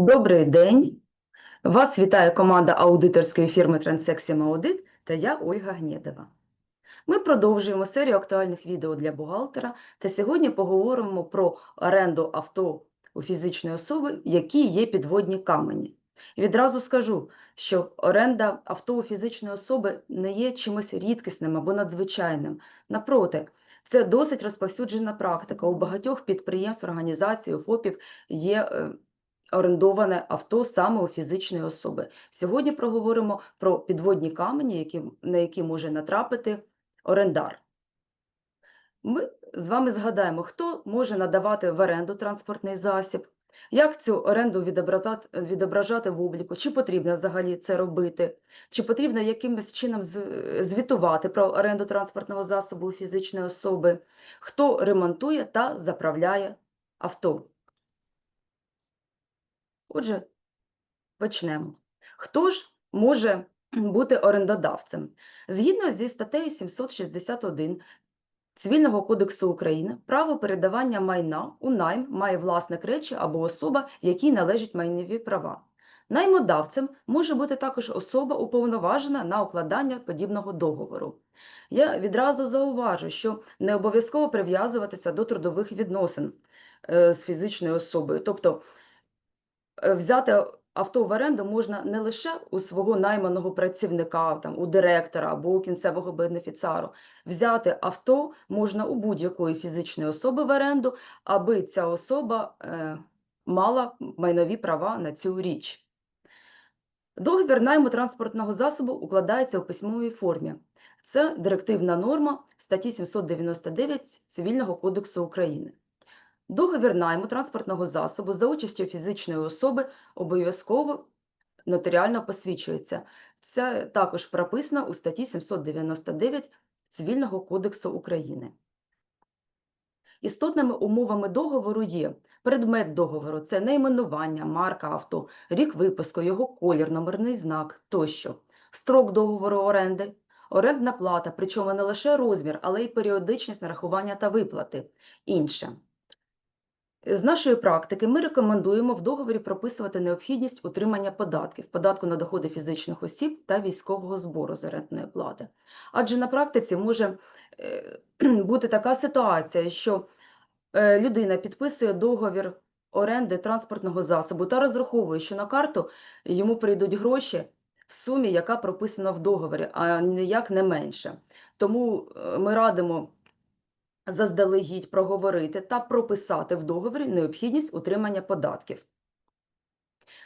Добрий день. Вас вітає команда аудиторської фірми Транссексіум Аудит та я Ольга Гнєдова. Ми продовжуємо серію актуальних відео для бухгалтера та сьогодні поговоримо про оренду авто у фізичної особи, які є підводні камені. І відразу скажу, що оренда авто у фізичної особи не є чимось рідкісним або надзвичайним. Напроти, це досить розповсюджена практика. У багатьох підприємств, організацій, ФОПів є е, орендоване авто саме у фізичної особи. Сьогодні проговоримо про підводні камені, які, на які може натрапити орендар. Ми з вами згадаємо, хто може надавати в оренду транспортний засіб, як цю оренду відображати, відображати в обліку, чи потрібно взагалі це робити, чи потрібно якимось чином звітувати про оренду транспортного засобу у фізичної особи, хто ремонтує та заправляє авто. Отже, почнемо. Хто ж може бути орендодавцем? Згідно зі статтею 761 Цивільного кодексу України, право передавання майна у найм має власник речі або особа, якій належать майнові права. Наймодавцем може бути також особа, уповноважена на укладання подібного договору. Я відразу зауважу, що не обов'язково прив'язуватися до трудових відносин е, з фізичною особою. Тобто взяти авто в оренду можна не лише у свого найманого працівника, там, у директора або у кінцевого бенефіціару. Взяти авто можна у будь-якої фізичної особи в оренду, аби ця особа е, мала майнові права на цю річ. Договір найму транспортного засобу укладається у письмовій формі. Це директивна норма статті 799 Цивільного кодексу України. Договір найму транспортного засобу за участю фізичної особи обов'язково нотаріально посвідчується. Це також прописано у статті 799 Цивільного кодексу України. Істотними умовами договору є предмет договору це найменування, марка авто, рік випуску, його колір, номерний знак тощо, строк договору оренди, орендна плата, причому не лише розмір, але й періодичність нарахування та виплати. Інше. З нашої практики ми рекомендуємо в договорі прописувати необхідність утримання податків, податку на доходи фізичних осіб та військового збору з орендної плати. Адже на практиці може е, бути така ситуація, що е, людина підписує договір оренди транспортного засобу та розраховує, що на карту йому прийдуть гроші в сумі, яка прописана в договорі, а ніяк не менше. Тому е, ми радимо заздалегідь проговорити та прописати в договорі необхідність утримання податків.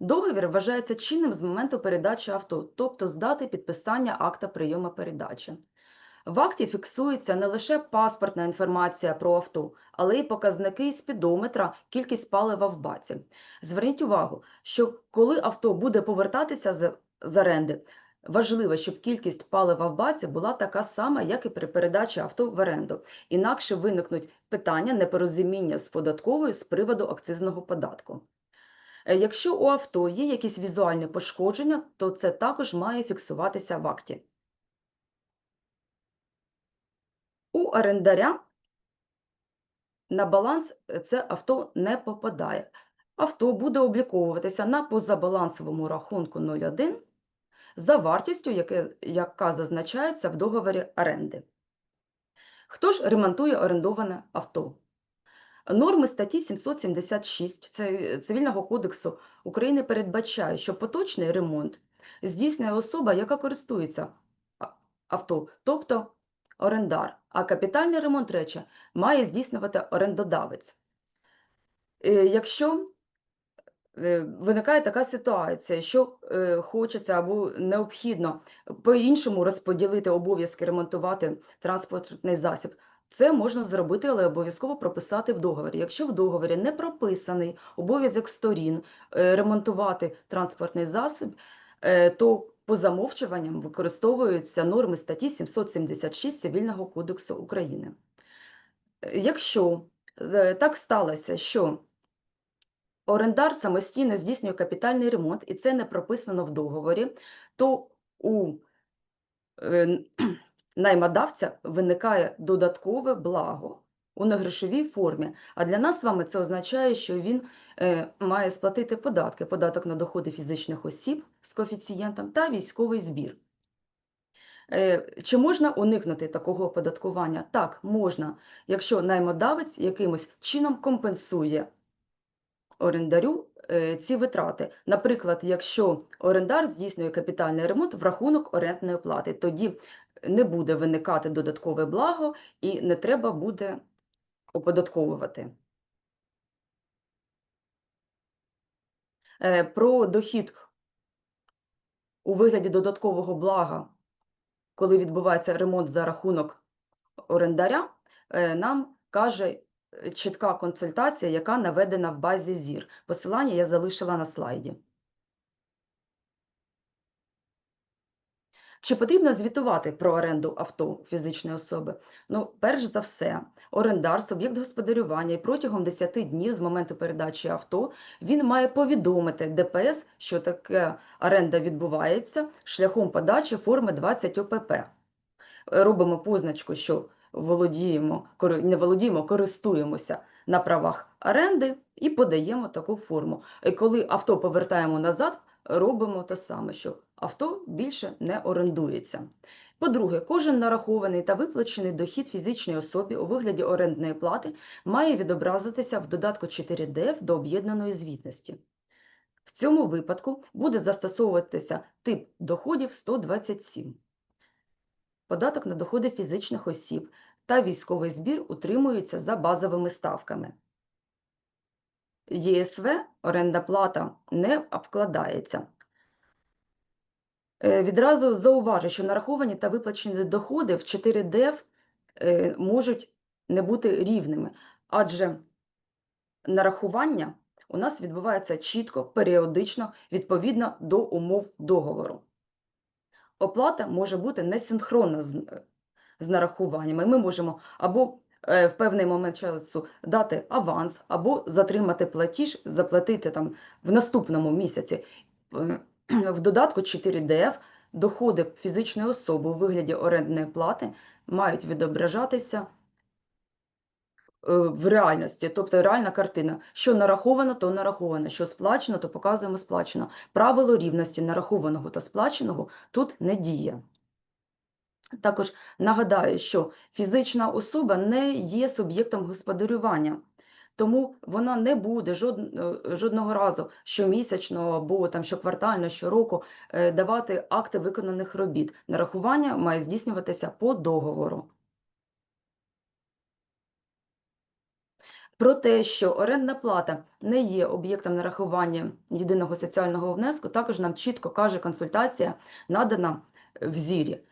Договір вважається чинним з моменту передачі авто, тобто з дати підписання акта прийому передачі. В акті фіксується не лише паспортна інформація про авто, але й показники спідометра, кількість палива в баці. Зверніть увагу, що коли авто буде повертатися з, оренди, важливо, щоб кількість палива в баці була така сама, як і при передачі авто в оренду. Інакше виникнуть питання непорозуміння з податковою з приводу акцизного податку. Е, Якщо у авто є якісь візуальні пошкодження, то це також має фіксуватися в акті. У орендаря на баланс е, це авто не попадає. Авто буде обліковуватися на позабалансовому рахунку 01 за вартістю, яке, яка зазначається в договорі оренди. Хто ж ремонтує орендоване авто? Норми статті 776 Цивільного кодексу України передбачають, що поточний ремонт здійснює особа, яка користується авто, тобто орендар, а капітальний ремонт речі має здійснювати орендодавець. Е, Якщо виникає така ситуація, що е, хочеться або необхідно по-іншому розподілити обов'язки ремонтувати транспортний засіб, це можна зробити, але обов'язково прописати в договорі. Якщо в договорі не прописаний обов'язок сторін е, ремонтувати транспортний засіб, е, то по замовчуванням використовуються норми статті 776 Цивільного кодексу України. Е, Якщо е, так сталося, що орендар самостійно здійснює капітальний ремонт, і це не прописано в договорі, то у е, наймодавця виникає додаткове благо у негрошовій формі. А для нас з вами це означає, що він е, має сплатити податки: податок на доходи фізичних осіб з коефіцієнтом та військовий збір. Е, Чи можна уникнути такого оподаткування? Так, можна, якщо наймодавець якимось чином компенсує орендарю е, ці витрати. Наприклад, якщо орендар здійснює капітальний ремонт в рахунок орендної плати, тоді не буде виникати додаткове благо і не треба буде оподатковувати. Е, Про дохід у вигляді додаткового блага, коли відбувається ремонт за рахунок орендаря, е, нам каже чітка консультація, яка наведена в базі ЗІР. Посилання я залишила на слайді. Чи потрібно звітувати про оренду авто фізичної особи? Ну, перш за все, орендар, суб'єкт господарювання і протягом 10 днів з моменту передачі авто він має повідомити ДПС, що така оренда відбувається шляхом подачі форми 20 ОПП. Робимо позначку, що володіємо, не володіємо, користуємося на правах оренди і подаємо таку форму. І коли авто повертаємо назад, робимо те саме, що авто більше не орендується. По-друге, кожен нарахований та виплачений дохід фізичній особі у вигляді орендної плати має відобразитися в додатку 4ДФ до об'єднаної звітності. В цьому випадку буде застосовуватися тип доходів 127. Податок на доходи фізичних осіб та військовий збір утримуються за базовими ставками. ЄСВ орендна плата не обкладається. Е, Відразу зауважу, що нараховані та виплачені доходи в 4ДФ е, можуть не бути рівними, адже нарахування у нас відбувається чітко, періодично, відповідно до умов договору. Оплата може бути несинхронна з, е, з нарахуваннями. Ми можемо або е, в певний момент часу дати аванс, або затримати платіж, заплатити там в наступному місяці. Е, В додатку 4ДФ доходи фізичної особи у вигляді орендної плати мають відображатися в реальності, тобто реальна картина. Що нараховано, то нараховано, що сплачено, то показуємо сплачено. Правило рівності нарахованого та сплаченого тут не діє. Також нагадаю, що фізична особа не є суб'єктом господарювання, тому вона не буде е, жодного разу щомісячно або там щоквартально, щороку е, давати акти виконаних робіт. Нарахування має здійснюватися по договору. Про те, що орендна плата не є об'єктом нарахування єдиного соціального внеску, також нам чітко каже консультація, надана в зірі.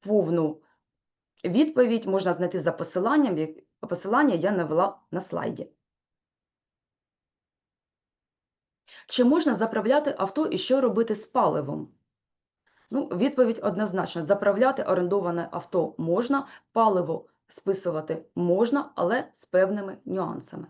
Повну відповідь можна знайти за посиланням, посилання я навела на слайді. Чи можна заправляти авто і що робити з паливом? Ну, відповідь однозначна. Заправляти орендоване авто можна, паливо списувати можна, але з певними нюансами.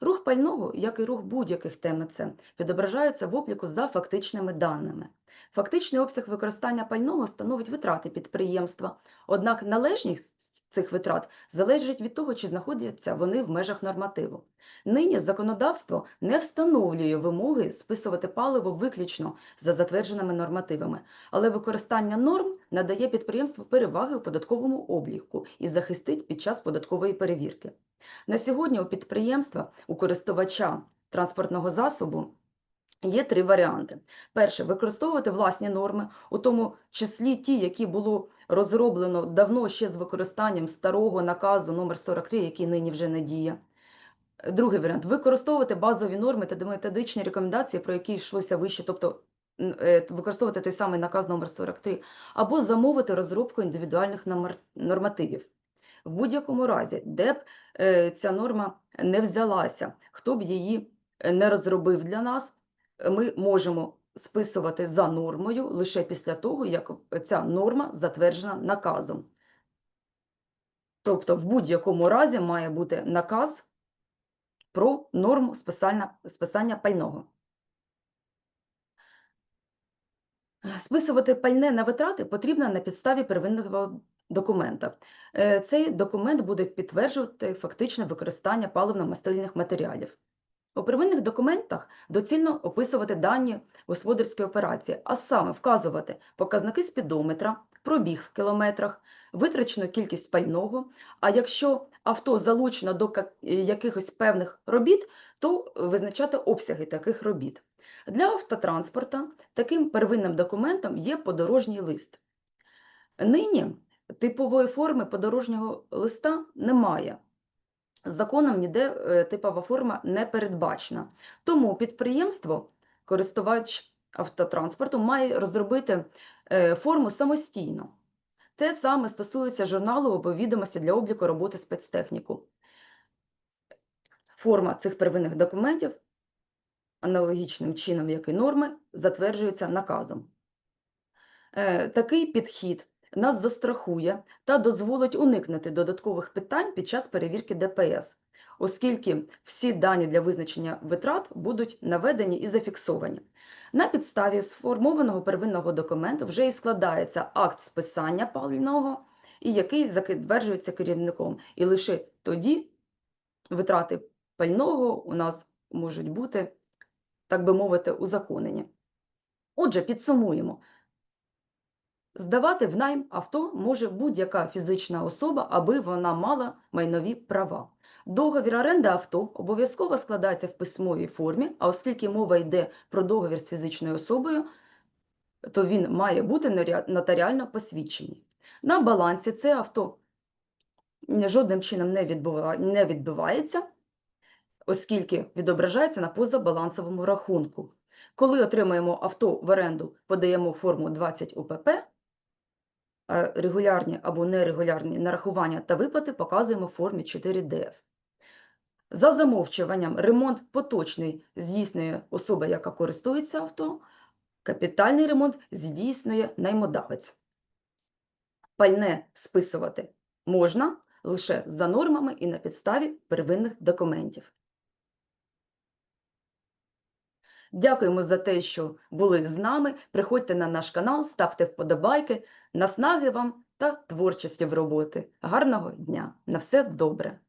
Рух пального, як і рух будь-яких ТМЦ, відображається в обліку за фактичними даними. Фактичний обсяг використання пального становить витрати підприємства, однак належність цих витрат залежить від того, чи знаходяться вони в межах нормативу. Нині законодавство не встановлює вимоги списувати паливо виключно за затвердженими нормативами, але використання норм надає підприємству переваги у податковому обліку і захистить під час податкової перевірки. На сьогодні у підприємства, у користувача транспортного засобу є три варіанти. Перше використовувати власні норми, у тому числі ті, які було розроблено давно ще з використанням старого наказу номер 43, який нині вже не діє. Другий варіант використовувати базові норми та методичні рекомендації, про які йшлося вище, тобто е, використовувати той самий наказ номер 43, або замовити розробку індивідуальних нормативів. В будь-якому разі, де б е, ця норма не взялася, хто б її е, не розробив для нас, ми можемо списувати за нормою лише після того, як ця норма затверджена наказом. Тобто, в будь-якому разі має бути наказ про норму списання, списання пального. Списувати пальне на витрати потрібно на підставі первинного документа. Е, Цей документ буде підтверджувати фактичне використання паливно-мастильних матеріалів. У первинних документах доцільно описувати дані господарської операції, а саме вказувати показники спідометра, пробіг в кілометрах, витрачену кількість пального. А якщо авто залучено до якихось певних робіт, то визначати обсяги таких робіт. Для автотранспорта таким первинним документом є подорожній лист. Нині типової форми подорожнього листа немає. Законом ніде е, типова форма не передбачена. Тому підприємство, користувач автотранспорту, має розробити е, форму самостійно. Те саме стосується журналу або відомості для обліку роботи спецтехніку. Форма цих первинних документів аналогічним чином, як і норми, затверджується наказом. Е, Такий підхід нас застрахує та дозволить уникнути додаткових питань під час перевірки ДПС, оскільки всі дані для визначення витрат будуть наведені і зафіксовані. На підставі сформованого первинного документу вже і складається акт списання пального, і який затверджується керівником. І лише тоді витрати пального у нас можуть бути, так би мовити, узаконені. Отже, підсумуємо. Здавати в найм авто може будь-яка фізична особа, аби вона мала майнові права. Договір оренди авто обов'язково складається в письмовій формі, а оскільки мова йде про договір з фізичною особою, то він має бути нотаріально посвідчений. На балансі це авто жодним чином не, відбува- не відбивається, оскільки відображається на позабалансовому рахунку. Коли отримаємо авто в оренду, подаємо форму 20 УПП, регулярні або нерегулярні нарахування та виплати показуємо в формі 4ДФ. За замовчуванням ремонт поточний здійснює особа, яка користується авто, капітальний ремонт здійснює наймодавець. Пальне списувати можна лише за нормами і на підставі первинних документів. Дякуємо за те, що були з нами. Приходьте на наш канал, ставте вподобайки, наснаги вам та творчості в роботи. Гарного дня! На все добре!